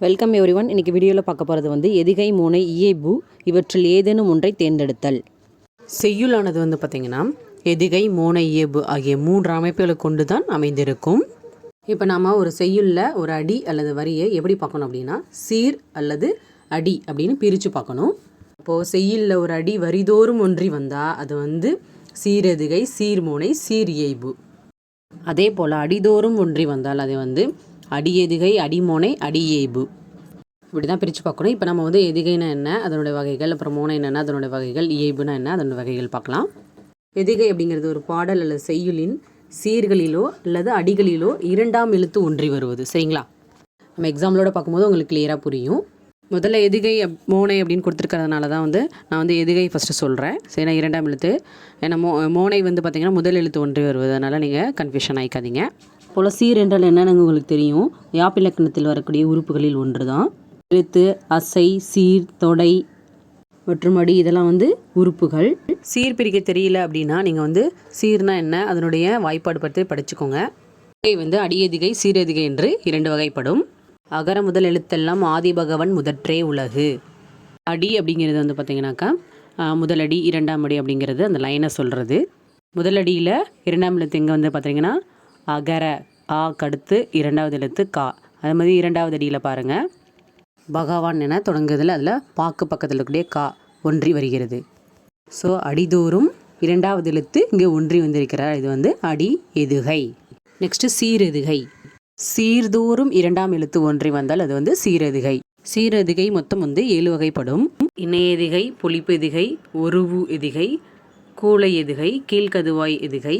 Welcome every one இன்றைக்கி வீடியோவில் பார்க்க போகிறது வந்து எதிகை மூனை இயைபு இவற்றில் ஏதேனும் ஒன்றை தேர்ந்தெடுத்தல். செய்யுளானது வந்து பார்த்திங்கன்னா எதிகை மோனை இயைபு ஆகிய மூன்று அமைப்புகளை கொண்டு தான் அமைந்திருக்கும். இப்போ நாம் ஒரு செய்யுளில் ஒரு அடி அல்லது வரியை எப்படி பார்க்கணும் அப்படின்னா சீர் அல்லது அடி அப்படின்னு பிரித்து பார்க்கணும். இப்போது செய்யுளில் ஒரு அடி வரிதோறும் ஒன்றி வந்தால் அது வந்து சீரெதுகை சீர்மோனை சீர் இயைபு. அதே போல் அடிதோறும் ஒன்றி வந்தால் அது வந்து அடியெதுகை அடிமோனை அடியேபு இப்படி தான் பிரித்து பார்க்கணும். இப்போ நம்ம வந்து எதுகைனா என்ன அதனுடைய வகைகள் அப்புறம் மோனை என்னென்ன அதனுடைய வகைகள் இயைபுனா என்ன அதனுடைய வகைகள் பார்க்கலாம். எதுகை அப்படிங்கிறது ஒரு பாடல் அல்லது செய்யுளின் சீர்களிலோ அல்லது அடிகளிலோ இரண்டாம் எழுத்து ஒன்றி வருவது. சரிங்களா? நம்ம எக்ஸாம்பிளோட பார்க்கும்போது உங்களுக்கு கிளியராக புரியும். முதல்ல எதுகை அப்- மோனை அப்படின்னு கொடுத்துருக்கறதுனால தான் வந்து நான் வந்து எதுகை ஃபஸ்ட்டு சொல்கிறேன் சரினா இரண்டாம் எழுத்து. ஏன்னா மோ மோனை வந்து பார்த்திங்கன்னா முதல் எழுத்து ஒன்றி வருவது அதனால் நீங்கள் கன்ஃபியூஷன் ஆயிக்காதீங்க. போல் சீர் என்றால் என்னென்னு உங்களுக்கு தெரியும். யாப்பிலக்கணத்தில் வரக்கூடிய உறுப்புகளில் ஒன்று தான் எழுத்து அசை சீர் தொடை மற்றும் அடி இதெல்லாம் வந்து உறுப்புகள். சீர் பிரிக்க தெரியல அப்படின்னா நீங்கள் வந்து சீர்னா என்ன அதனுடைய வாய்ப்பாடு பற்றி படிச்சுக்கோங்க. எதிகை வந்து அடியதிகை சீரதிகை என்று இரண்டு வகைப்படும். அகர முதல் எழுத்தெல்லாம் ஆதி பகவன் முதற்றே உலகு. அடி அப்படிங்கிறது வந்து பார்த்தீங்கன்னாக்கா முதலடி இரண்டாம் அடி அப்படிங்கிறது அந்த லைனை சொல்கிறது முதலடியில் இரண்டாம் எழுத்து எங்கே வந்து பார்த்தீங்கன்னா அகர ஆ கடுத்து இரண்டாவது எழுத்து கா. அது மாதிரி இரண்டாவது அடியில் பாருங்கள் பகவான் என தொடங்குதில் அதில் பாக்கு பக்கத்தில் இருக்கக்கூடிய கா ஒன்றி வருகிறது. ஸோ அடிதோறும் இரண்டாவது எழுத்து இங்கே ஒன்றி வந்திருக்கிறார். இது வந்து அடி எதுகை. நெக்ஸ்ட்டு சீரெதுகை. சீர்தோறும் இரண்டாம் எழுத்து ஒன்றி வந்தால் அது வந்து சீரெதுகை. சீரெதுகை மொத்தம் வந்து ஏழு வகைப்படும். இணையெதிகை புளிப்பு எதிகை ஒருவு எதிகை கூளை எதுகை கீழ்கதுவாய் எதுகை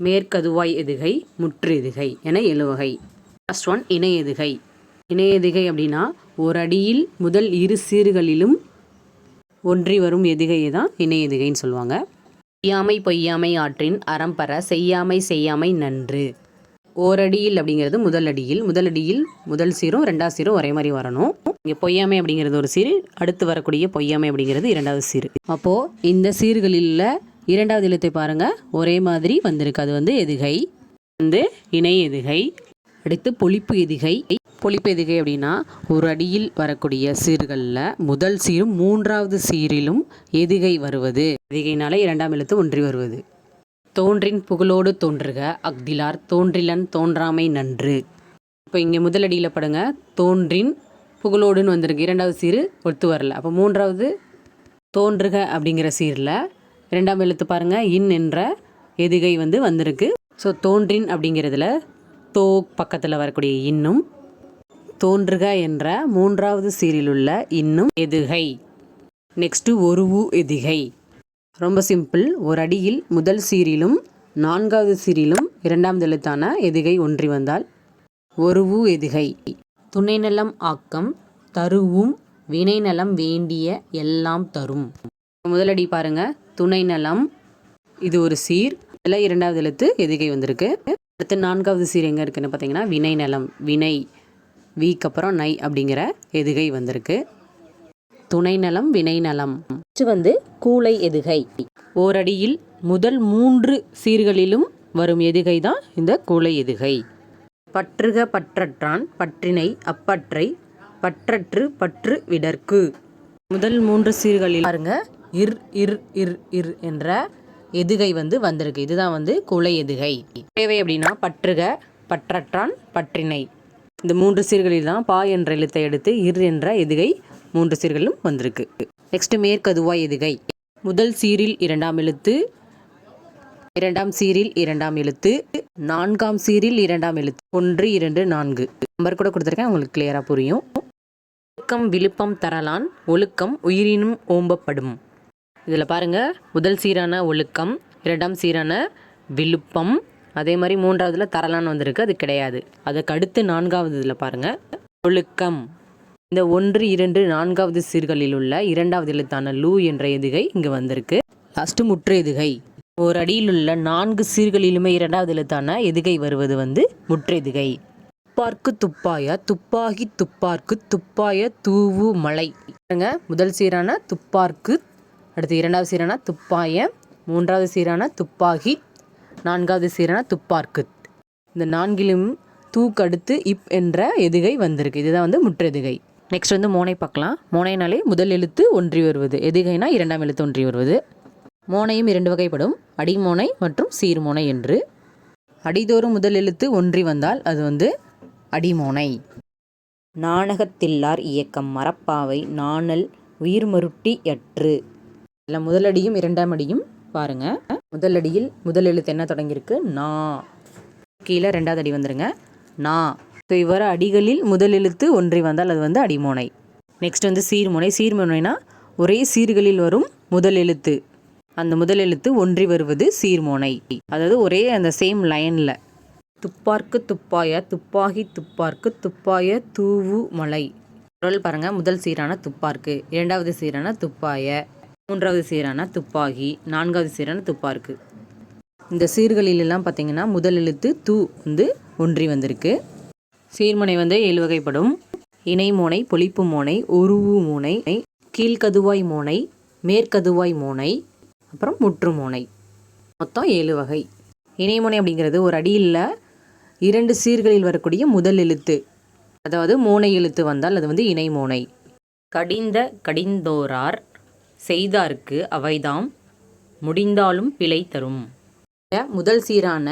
மேற்கதுவாய் எதுகை முற்று எதுகை என எழுவகை. ஃபஸ்ட் ஒன் இணை எதுகை எதுகை அப்படின்னா ஒரு அடியில் முதல் இரு சீர்களிலும் ஒன்றி வரும் எதுகையை தான் இணைய எதுகைன்னு சொல்லுவாங்க. பொய்யாமை பொய்யாமை ஆற்றின் அறம்பற செய்யாமை செய்யாமை நன்று. ஓரடியில் அப்படிங்கிறது முதல் அடியில் முதல் அடியில் முதல் சீரும் ரெண்டாவது சீரும் ஒரே மாதிரி வரணும். இங்கே பொய்யாமை அப்படிங்கிறது ஒரு சீர் அடுத்து வரக்கூடிய பொய்யாமை அப்படிங்கிறது இரண்டாவது சீர் அப்போது இந்த சீர்களில் இரண்டாவது எழுத்தை பாருங்கள் ஒரே மாதிரி வந்திருக்கு. அது வந்து எதுகை? வந்து இணை எதுகை? அடுத்து பொழிப்பு எதுகை? பொழிப்பு எதுகை அப்படின்னா ஒரு அடியில் வரக்கூடிய சீர்களில் முதல் சீரும் மூன்றாவது சீரிலும் எதுகை வருவது. எதுகைனால இரண்டாம் எழுத்து ஒன்றி வருவது. தோன்றின் புகழோடு தோன்றுக அக்திலார் தோன்றிலன் தோன்றாமை நன்று. இப்போ இங்கே முதலடியில் படுங்க தோன்றின் புகழோடுன்னு வந்திருக்கு. இரண்டாவது சீர் ஒத்து வரல. அப்போ மூன்றாவது தோன்றுக அப்படிங்கிற சீரில் இரண்டாம் எழுத்து பாருங்க. இன் என்ற எதுகை வந்து வந்திருக்கு. ஸோ தோன்றின் அப்படிங்கிறதுல தோ பக்கத்தில் வரக்கூடிய இன்னும் தோன்றுக என்ற மூன்றாவது சீரில் உள்ள இன்னும் எதுகை. நெக்ஸ்ட்டு ஒரு ஊ எதுகை. ரொம்ப சிம்பிள் ஒரு அடியில் முதல் சீரிலும் நான்காவது சீரிலும் இரண்டாவது எழுத்தான எதுகை ஒன்றி வந்தால் ஒரு ஊ எதுகை. துணை நலம் ஆக்கம் தருவும் வினை நலம் வேண்டிய எல்லாம் தரும். முதலடி பாருங்கள் துணை நலம் இது ஒரு சீர். இதில் இரண்டாவது எழுத்து எதுகை வந்திருக்கு. அடுத்து நான்காவது சீர் எங்கே இருக்குன்னு பார்த்தீங்கன்னா வினை நலம் வினை வீக்கு அப்புறம் நை அப்படிங்கிற எதுகை வந்திருக்கு. துணை நலம் வினை நலம் வந்து கூளை எதுகை ஓரடியில் முதல் மூன்று சீர்களிலும் வரும் எதுகை தான் இந்த கூளை எதுகை பற்றுக பற்றற்றான் பற்றினை அப்பற்றை பற்றற்று பற்று விடற்கு. முதல் மூன்று சீர்களில் பாருங்க. இர் இர் இர் இர் என்ற எதுகை வந்து வந்திருக்கு. இதுதான் வந்து குலை எதுகை. தேவை அப்படின்னா பற்றுக பற்றற்றான் பற்றினை. இந்த மூன்று சீர்களில் தான் பா என்ற எழுத்தை எடுத்து இர் என்ற எதுகை மூன்று சீர்களிலும் வந்திருக்கு. நெக்ஸ்ட் மேற்கதுவாய் எதுகை. முதல் சீரில் இரண்டாம் எழுத்து இரண்டாம் சீரில் இரண்டாம் எழுத்து நான்காம் சீரில் இரண்டாம் எழுத்து ஒன்று இரண்டு நான்கு. நம்பர் கூட கொடுத்துருக்கேன் உங்களுக்கு கிளியராக புரியும். ஒழுக்கம் விழுப்பம் தரலான் ஒழுக்கம் உயிரினும் ஓம்பப்படும். இதில் பாருங்கள் முதல் சீரான ஒழுக்கம் இரண்டாம் சீரான விழுப்பம். அதே மாதிரி மூன்றாவதுல தரலான்னு வந்திருக்கு அது கிடையாது. அதுக்கு அடுத்து நான்காவது இதில் பாருங்கள் ஒழுக்கம். இந்த ஒன்று இரண்டு நான்காவது சீர்களில் உள்ள இரண்டாவது எழுத்தான லூ என்ற எதுகை இங்கே வந்திருக்கு. லாஸ்ட்டு முற்று எதுகை. ஒரு அடியில் உள்ள நான்கு சீர்களிலுமே இரண்டாவது எழுத்தான எதுகை வருவது வந்து முற்றெதுகை துப்பார்க்கு துப்பாய துப்பாகி துப்பார்க்கு துப்பாய தூவு மலை. பாருங்க முதல் சீரான துப்பார்க்கு அடுத்து இரண்டாவது சீரான துப்பாய மூன்றாவது சீரான துப்பாகி நான்காவது சீரான துப்பார்க்கு. இந்த நான்கிலும் தூக்கடுத்து இப் என்ற எதுகை வந்திருக்கு. இதுதான் வந்து முற்றெதுகை நெக்ஸ்ட் வந்து மோனை பார்க்கலாம். மோனைனாலே முதல் எழுத்து ஒன்றி வருவது. எதுகைனா இரண்டாம் எழுத்து ஒன்றி வருவது. மோனையும் இரண்டு வகைப்படும். அடிமோனை மற்றும் சீர்மோனை என்று. அடிதோறும் முதல் எழுத்து ஒன்றி வந்தால் அது வந்து அடிமோனை. நாணகத்தில்லார் இயக்கம் மரப்பாவை நாணல் உயிர்மருட்டி எற்று இதில் முதலடியும் இரண்டாம் அடியும் பாருங்கள் முதலடியில் முதல் எழுத்து என்ன தொடங்கியிருக்கு? நா. கீழே ரெண்டாவது அடி வந்துருங்க. நா. ஸோ இவ்வாறு அடிகளில் முதல் எழுத்து ஒன்றி வந்தால் அது வந்து அடிமோனை. நெக்ஸ்ட் வந்து சீர்முனை. சீர்முனைனா ஒரே சீர்களில் வரும் முதல் எழுத்து. அந்த முதல் எழுத்து ஒன்றி வருவது சீர்மோனை. அதாவது ஒரே அந்த சேம் லைனில் துப்பார்க்கு துப்பாய துப்பாகி துப்பார்க்கு துப்பாய தூவு மலை. குரல் பாருங்கள் முதல் சீரான துப்பார்க்கு. இரண்டாவது சீரான துப்பாய. மூன்றாவது சீரான துப்பாகி நான்காவது சீரான துப்பார்க்கு இந்த சீர்களிலெல்லாம் பார்த்தீங்கன்னா முதல் எழுத்து தூ வந்து ஒன்றி வந்திருக்கு. சீர்மனை வந்து ஏழு வகைப்படும். இணைமோனை பொலிப்பு மோனை உருவு மோனை கீழ்கதுவாய் மோனை மேற்கதுவாய் மோனை அப்புறம் முற்று மோனை. மொத்தம் ஏழு வகை. இணைமுனை அப்படிங்கிறது ஒரு அடியில் இரண்டு சீர்களில் வரக்கூடிய முதல் எழுத்து. அதாவது மோனை எழுத்து வந்தால் அது வந்து இணைமோனை கடிந்த கடிந்தோரார் செய்தார்க்கு அவைதாம் முடிந்தாலும் பிழை தரும். முதல் சீரான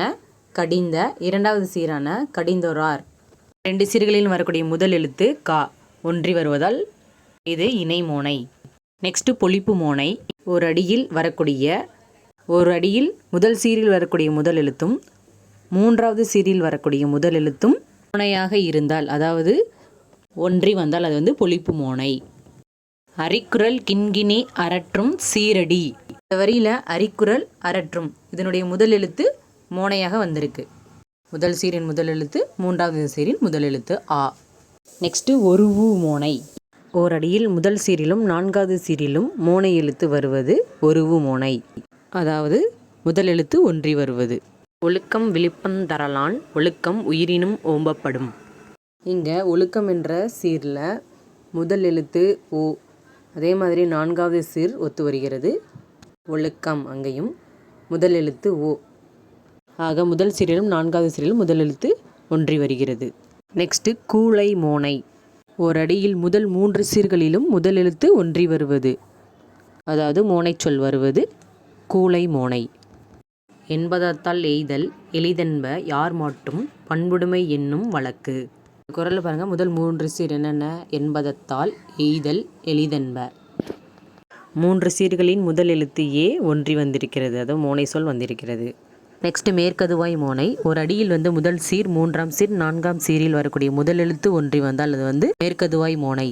கடிந்த இரண்டாவது சீரான கடிந்தோரார். ரெண்டு சீர்களில் வரக்கூடிய முதல் எழுத்து கா. ஒன்றி வருவதால் இது இணைமோனை நெக்ஸ்ட் பொலிப்பு மோனை. ஒரு அடியில் வரக்கூடிய ஒரு அடியில் முதல் சீரில் வரக்கூடிய முதல் எழுத்தும் மூன்றாவது சீரில் வரக்கூடிய முதல் எழுத்தும் மோனையாக இருந்தால் அதாவது ஒன்றி வந்தால் அது வந்து பொலிப்பு மோனை. அரிக்குரல் கிண்கிணி அரற்றும் சீரடி. இந்த வரியில் அரிக்குரல் அரற்றும். இதனுடைய முதல் எழுத்து மோனையாக வந்திருக்கு. முதல் சீரின் முதல் எழுத்து மூன்றாவது சீரின் முதல் எழுத்து ஆ. நெக்ஸ்ட்டு ஒருவு மோனை. ஓரடியில் முதல் சீரிலும் நான்காவது சீரிலும் மோனை எழுத்து வருவது ஒருவு மோனை. அதாவது முதல் எழுத்து ஒன்றி வருவது. ஒழுக்கம் விழுப்பம் தரலான் ஒழுக்கம் உயிரினும் ஓம்பப்படும். இங்கே ஒழுக்கம் என்ற சீரில் முதல் எழுத்து ஓ அதே மாதிரி நான்காவது சீர் ஒத்து வருகிறது. ஒழுக்கம் அங்கேயும். முதல் எழுத்து ஓ. ஆக முதல் சீரிலும் நான்காவது சீரிலும் முதல் எழுத்து ஒன்றி வருகிறது. நெக்ஸ்ட்டு கூளை மோனை. ஓரடியில் முதல் மூன்று சீர்களிலும் முதல் எழுத்து ஒன்றி வருவது. அதாவது மோனைச் சொல் வருவது கூளை மோனை. என்பதத்தால் எய்தல் எளிதென்ப யார் மாட்டும் பண்புடைமை என்னும் வழக்கு. குரலில் பாருங்க. முதல் மூன்று சீர் என்னென்ன? என்பதத்தால் எய்தல் எளிதென்ப. மூன்று சீர்களின் முதல் எழுத்து ஏ ஒன்றி வந்திருக்கிறது. அதுவும் மோனை சொல் வந்திருக்கிறது. நெக்ஸ்ட் மேற்கதுவாய் மோனை. ஒரு அடியில் வந்து முதல் சீர் மூன்றாம் சீர் நான்காம் சீரில் வரக்கூடிய முதல் எழுத்து ஒன்றி வந்தால் அது வந்து மேற்கதுவாய் மோனை.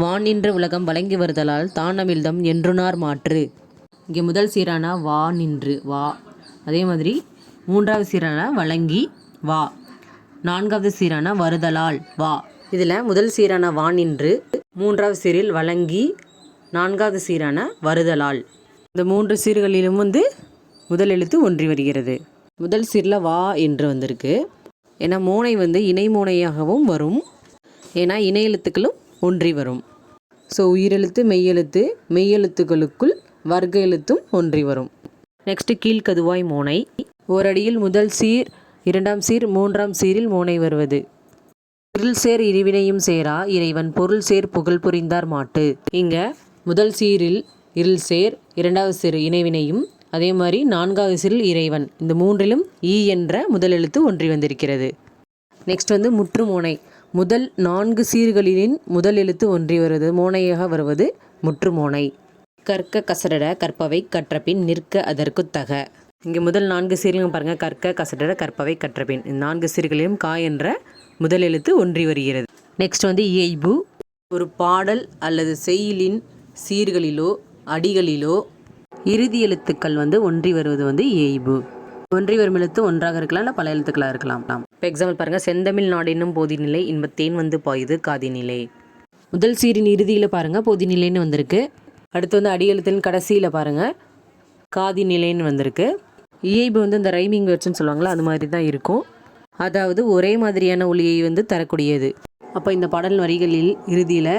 வானின்ற உலகம் வழங்கி வருதலால் தானமில்தம் என்றுனார் மாற்று. இங்கே முதல் சீரான வா நின்று வா. அதே மாதிரி மூன்றாவது சீரான வழங்கி வா. நான்காவது சீரான வருதலால் வா. இதில் முதல் சீரான வா நின்று மூன்றாவது சீரில் வழங்கி நான்காவது சீரான வருதலால். இந்த மூன்று சீர்களிலும் வந்து முதல் எழுத்து ஒன்றி வருகிறது. முதல் சீரில் வா என்று வந்திருக்கு. ஏன்னா மோனை வந்து இணை மோனையாகவும் வரும். ஏன்னா இணை எழுத்துக்களும் ஒன்றி வரும். ஸோ உயிரெழுத்து மெய்யெழுத்து மெய்யெழுத்துக்களுக்குள் வர்க்க எழுத்தும் ஒன்றி வரும். நெக்ஸ்ட்டு கீழ்கதுவாய் மோனை. ஓரடியில் முதல் சீர் இரண்டாம் சீர் மூன்றாம் சீரில் மூனை வருவது. இருள் சேர் இருவினையும் சேரா இறைவன் பொருள் சேர் புகழ் புரிந்தார் மாட்டு. இங்க முதல் சீரில் இருள் சேர் இரண்டாவது சீர் இணைவினையும் அதே மாதிரி நான்காவது சிறில் இறைவன். இந்த மூன்றிலும் ஈ என்ற முதல் எழுத்து ஒன்றி வந்திருக்கிறது. நெக்ஸ்ட் வந்து முற்று மோனை. முதல் நான்கு சீர்களின் முதல் எழுத்து ஒன்றி வருவது மோனையாக வருவது முற்றுமோனை கற்க கசரட கற்பவை கற்றபின் நிற்க அதற்கு தக. இங்கே முதல் நான்கு சீர்களும் பாருங்கள் கற்க கசடர கற்பவை கற்றபின். இந்த நான்கு சீர்களிலும் கா என்ற முதல் எழுத்து ஒன்றி வருகிறது. நெக்ஸ்ட் வந்து இயைபு. ஒரு பாடல் அல்லது செயலின் சீர்களிலோ அடிகளிலோ இறுதி எழுத்துக்கள் வந்து ஒன்றி வருவது வந்து இயைபு. ஒன்றி வரும் எழுத்து ஒன்றாக இருக்கலாம் இல்லை பல எழுத்துக்களாக இருக்கலாம். இப்போ எக்ஸாம்பிள் பாருங்கள் செந்தமிழ் நாடென்னும் போதிநிலை இன்பத்தேன் வந்து பாயுது காதிநிலை. முதல் சீரின் இறுதியில் பாருங்கள் பொதிநிலைன்னு வந்திருக்கு. அடுத்து வந்து அடியெழுத்தின் கடைசியில் பாருங்கள் காதி நிலைன்னு வந்திருக்கு. இயைபு வந்து இந்த ரைமிங் வேர்ட்ஸ்னு சொல்லுவாங்களா அது மாதிரி தான் இருக்கும். அதாவது ஒரே மாதிரியான ஒளியை வந்து தரக்கூடியது. அப்போ இந்த பாடல் வரிகளில் இறுதியில்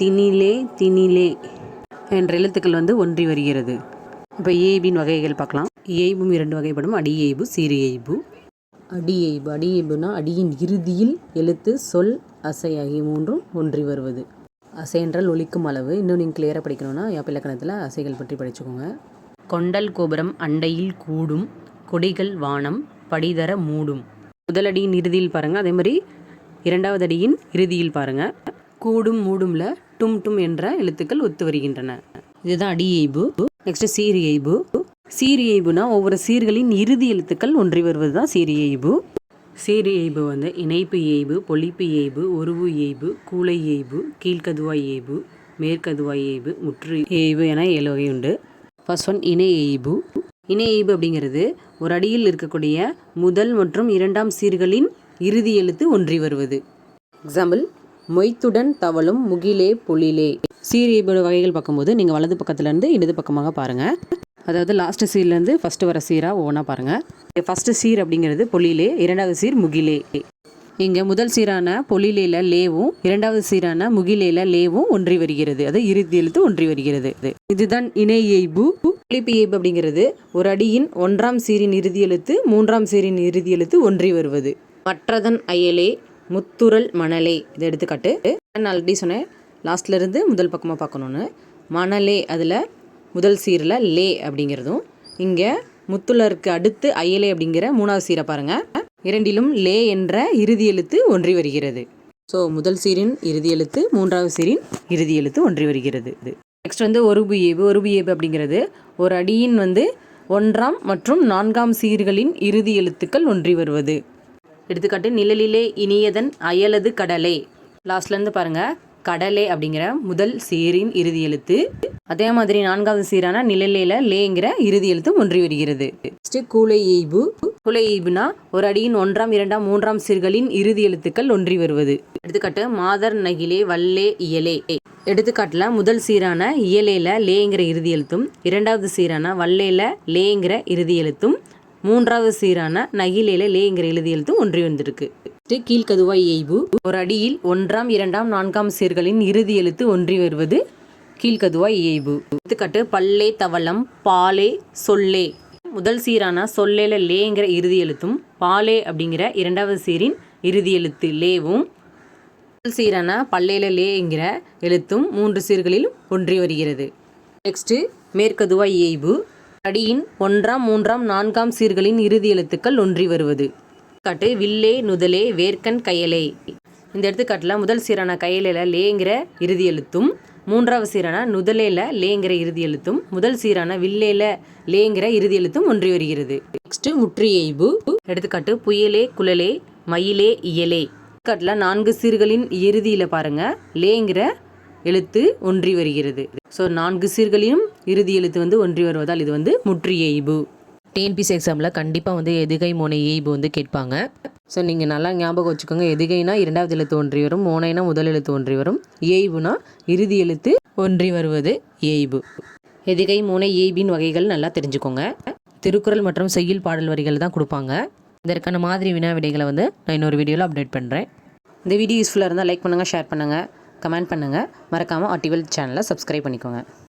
தினிலே தினிலே என்ற எழுத்துக்கள் வந்து ஒன்றி வருகிறது. இப்போ இயைபின் வகைகள் பார்க்கலாம். இயைபும் இரண்டு வகைப்படும். அடி இயைபு அடி இயைபு அடியைபு அடியின் இறுதியில் எழுத்து சொல் அசை ஆகிய மூன்றும் ஒன்றி வருவது. அசை என்றால் ஒழிக்கும் அளவு. இன்னும் நீங்கள் கிளியராக படிக்கணும்னா யாப்பிலக்கணத்தில் அசைகள் பற்றி படிச்சுக்கோங்க. கொண்டல் கோபுரம் அண்டையில் கூடும் கொடிகள் வானம் படிதர மூடும். முதலடியின் இறுதியில் பாருங்கள் அதே மாதிரி இரண்டாவது அடியின் இறுதியில் பாருங்கள் கூடும் மூடும்ல டும் டும் என்ற எழுத்துக்கள் ஒத்து வருகின்றன. இதுதான் அடி இயைபு நெக்ஸ்ட் சீர் இயைபு ஒவ்வொரு சீர்களின் இறுதி எழுத்துக்கள் ஒன்றி வருவது தான் சீர் இயைபு சீர் இயைபு வந்து இணைப்பு ஏய்பு பொழிப்பு ஏய்பு உருவு இயைபு கூளை இயைபு கீழ்கதுவாய் இயைபு மேற்கதுவாய் இயைபு முற்று ஏய்பு என ஏழு வகை உண்டு ஃபர்ஸ்ட் ஒன் இணை இயைபு இணை இயைபு அப்படிங்கிறது ஒரு அடியில் இருக்கக்கூடிய முதல் மற்றும் இரண்டாம் சீர்களின் இறுதி எழுத்து ஒன்றி வருவது. எக்ஸாம்பிள் மொய்த்துடன் தவளும் முகிலே பொழிலே. சீர் இயைபோட வகைகள் பார்க்கும்போது நீங்கள் வலது பக்கத்துலேருந்து இடது பக்கமாக பாருங்கள் அதாவது லாஸ்ட் சீர்லேருந்து ஃபஸ்ட்டு வர சீராக ஒவ்வொன்றா பாருங்கள் ஃபஸ்ட்டு சீர் அப்படிங்கிறது பொழிலே இரண்டாவது சீர் முகிலே. இங்கே முதல் சீரான பொலிலேல லேவும் இரண்டாவது சீரான முகிலேல லேவும் ஒன்றி வருகிறது. அது இறுதி எழுத்து ஒன்றி வருகிறது. இதுதான் இணை எய்பு பொழிப்பு எய்பு அப்படிங்கிறது ஒரு அடியின் ஒன்றாம் சீரின் இறுதி எழுத்து மூன்றாம் சீரின் இறுதி எழுத்து ஒன்றி வருவது. மற்றதன் அயலே முத்துரல் மணலே. இது எடுத்துக்காட்டு. நான் ஆல்ரெடி சொன்னேன். லாஸ்ட்ல இருந்து முதல் பக்கமாக பார்க்கணுன்னு மணலே அதில் முதல் சீரில் லே அப்படிங்கிறதும். இங்கே முத்துலருக்கு அடுத்து அயலே அப்படிங்கிற மூணாவது சீரை பாருங்கள் இரண்டிலும் லே என்ற இறுதி எழுத்து ஒன்றி வருகிறது. ஸோ முதல் சீரின் இறுதி எழுத்து மூன்றாவது சீரின் இறுதி எழுத்து ஒன்றி வருகிறது. இது நெக்ஸ்ட் வந்து ஒருபு ஏபு ஒரு ஏபு அப்படிங்கிறது ஒரு அடியின் வந்து ஒன்றாம் மற்றும் நான்காம் சீர்களின் இறுதி எழுத்துக்கள் ஒன்றி வருவது. எடுத்துக்காட்டு நிழலிலே இனியதன் அயலது கடலே. லாஸ்ட்லேருந்து பாருங்கள் கடலே அப்படிங்கிற முதல் சீரின் இறுதி எழுத்து. அதே மாதிரி நான்காவது சீரான நிழலேல லேங்கிற இறுதி எழுத்தும் ஒன்றி வருகிறது. நெக்ஸ்ட் கூலை எய்பு. கூலை எய்புனா ஒரு அடியின் ஒன்றாம் இரண்டாம் மூன்றாம் சீர்களின் இறுதி எழுத்துக்கள் ஒன்றி வருவது. எடுத்துக்காட்டு மாதர் நகிலே வல்லே இயலே. எடுத்துக்காட்டில் முதல் சீரான இயலேல லேங்கிற இறுதி எழுத்தும் இரண்டாவது சீரான வல்லேல லேங்கிற இறுதி எழுத்தும் மூன்றாவது சீரான நகிலேல லேங்கிற எழுதி எழுத்தும் ஒன்றி வந்திருக்கு. கீழ்கதுவாய் எய்பு. ஒரு அடியில் ஒன்றாம் இரண்டாம் நான்காம் சீர்களின் இறுதி எழுத்து ஒன்றி வருவது கீழ்கதுவாய் இயைபு எடுத்துக்காட்டு பல்லே தவளம் பாலே சொல்லே. முதல் சீரான சொல்லேல லேங்கிற இறுதி எழுத்தும் பாலே அப்படிங்கிற இரண்டாவது சீரின் இறுதி எழுத்து லேவும். முதல் சீரான பல்லேல லேங்கிற எழுத்தும் மூன்று சீர்களிலும் ஒன்றி வருகிறது. நெக்ஸ்ட்டு மேற்கதுவாய் இயைபு அடியின் ஒன்றாம் மூன்றாம் நான்காம் சீர்களின் இறுதி எழுத்துக்கள் ஒன்றி வருவது காட்டு வில்லே நுதலே வேர்க்கன் கயலே. இந்த எடுத்துக்காட்டில் முதல் சீரான கயலில் லேங்கிற இறுதி எழுத்தும் மூன்றாவது சீரான நுதலேல லேங்கிற இறுதி எழுத்தும் முதல் சீரான வில்லேல லேங்கிற இறுதி எழுத்தும் ஒன்றி வருகிறது. நெக்ஸ்ட் முற்று எடுத்துக்காட்டு புயலே குழலே மயிலே இயலே. எடுத்துக்காட்டில் நான்கு சீர்களின் இறுதியில் பாருங்கள் லேங்கிற எழுத்து ஒன்றி வருகிறது. ஸோ நான்கு சீர்களிலும் இறுதி எழுத்து வந்து ஒன்றி வருவதால் இது வந்து முற்று டிஎன்பிசி எக்ஸாமில் கண்டிப்பாக வந்து எதுகை மோனை ஏய்பு வந்து கேட்பாங்க. ஸோ நீங்கள் நல்லா ஞாபகம் வச்சுக்கோங்க. எதுகைனா இரண்டாவது எழுத்து ஒன்றி வரும் மோனைனா முதல் எழுத்து ஒன்றி வரும் ஏய்புனா இறுதி எழுத்து ஒன்றி வருவது ஏய்பு. எதுகை மூனை ஏய்பின் வகைகள் நல்லா தெரிஞ்சுக்கோங்க. திருக்குறள் மற்றும் செய்யுள் பாடல் வரிகள் தான் கொடுப்பாங்க. இதற்கான மாதிரி வினா விடைகளை வந்து நான் இன்னொரு வீடியோவில் அப்டேட் பண்ணுறேன் இந்த வீடியோ யூஸ்ஃபுல்லாக இருந்தால் லைக் பண்ணுங்கள் ஷேர் பண்ணுங்கள் கமெண்ட் பண்ணுங்கள் மறக்காமல் ஆர்டிவல் சேனலை சப்ஸ்கிரைப் பண்ணிக்கோங்க.